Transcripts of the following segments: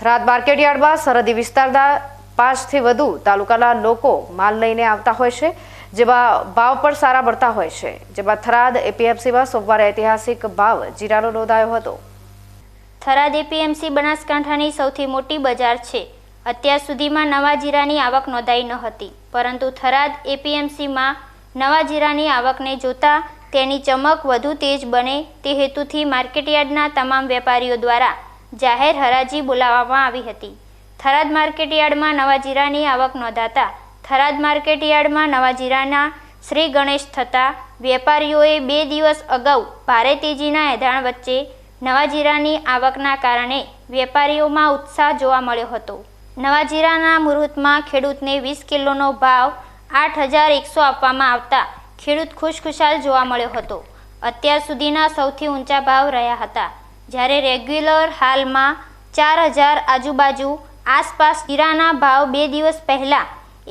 થરાદ માર્કેટયાર્ડમાં સરહદી વિસ્તારના પાંચથી વધુ તાલુકાના લોકો માલ લઈને આવતા હોય છે, જેમાં ભાવ પણ સારા મળતા હોય છે. જેમાં થરાદ એપીએમસીમાં સોમવારે ઐતિહાસિક ભાવ જીરાનો નોંધાયો હતો. થરાદ એપીએમસી બનાસકાંઠાની સૌથી મોટી બજાર છે. અત્યાર સુધીમાં નવા જીરાની આવક નોંધાઈ ન હતી, પરંતુ થરાદ એપીએમસીમાં નવા જીરાની આવકને જોતા તેની ચમક વધુ તેજ બને તે હેતુથી માર્કેટયાર્ડના તમામ વેપારીઓ દ્વારા જાહેર હરાજી બોલાવવામાં આવી હતી. થરાદ માર્કેટયાર્ડમાં નવા જીરાની આવક નોંધાતા થરાદ માર્કેટયાર્ડમાં નવા જીરાના શ્રી ગણેશ થતા વેપારીઓએ બે દિવસ અગાઉ ભારે તેજીના એધાણ વચ્ચે નવા જીરાની આવકના કારણે વેપારીઓમાં ઉત્સાહ જોવા મળ્યો હતો. નવા જીરાના મુહૂર્તમાં ખેડૂતને વીસ કિલોનો ભાવ આઠ હજાર એકસો આપવામાં આવતા ખેડૂત ખુશખુશાલ જોવા મળ્યો હતો. અત્યાર સુધીના સૌથી ઊંચા ભાવ રહ્યા હતા. જ્યારે રેગ્યુલર હાલમાં ચાર હજાર આજુબાજુ આસપાસ જીરાના ભાવ બે દિવસ પહેલાં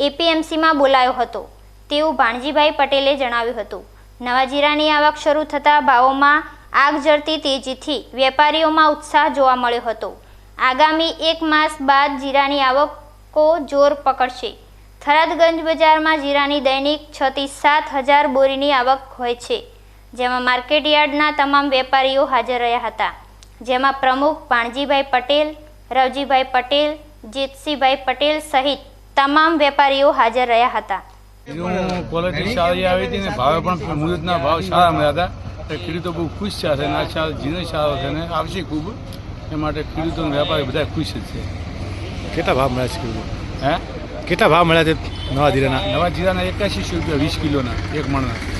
એપીએમસીમાં બોલાયો હતો, તેવું ભાણજીભાઈ પટેલે જણાવ્યું હતું. નવા જીરાની આવક શરૂ થતાં ભાવોમાં આગ જરતી તેજીથી વેપારીઓમાં ઉત્સાહ જોવા મળ્યો હતો. આગામી એક માસ બાદ જીરાની આવકો જોર પકડશે. થરાદગંજ બજારમાં જીરાની દૈનિક છ થી સાત હજાર બોરીની આવક હોય છે, જેમાં માર્કેટયાર્ડના તમામ વેપારીઓ હાજર રહ્યા હતા. જેમાં પ્રમુખ પાણજીભાઈ પટેલ રવજીભાઈ પટેલ જીતસિંહભાઈ પટેલ સહિત તમામ વેપારીઓ હાજર રહ્યા હતા. ક્વોલિટી સારી આવી હતી ને ભાવે પણ મુદતના ભાવ સારા મળ્યા હતા. એટલે ખેડૂતો બહુ ખુશ છે અને આ સાલ જીને સારો છે ને આવશે ખૂબ. એ માટે ખેડૂતો વેપારી બધા ખુશ જ છે. કેટલા ભાવ મળ્યા છે કિલો હે? કેટલા ભાવ મળ્યા છે નવા જીરાના? નવા જીરાના એકાશીસો રૂપિયા વીસ કિલોના એક મણના.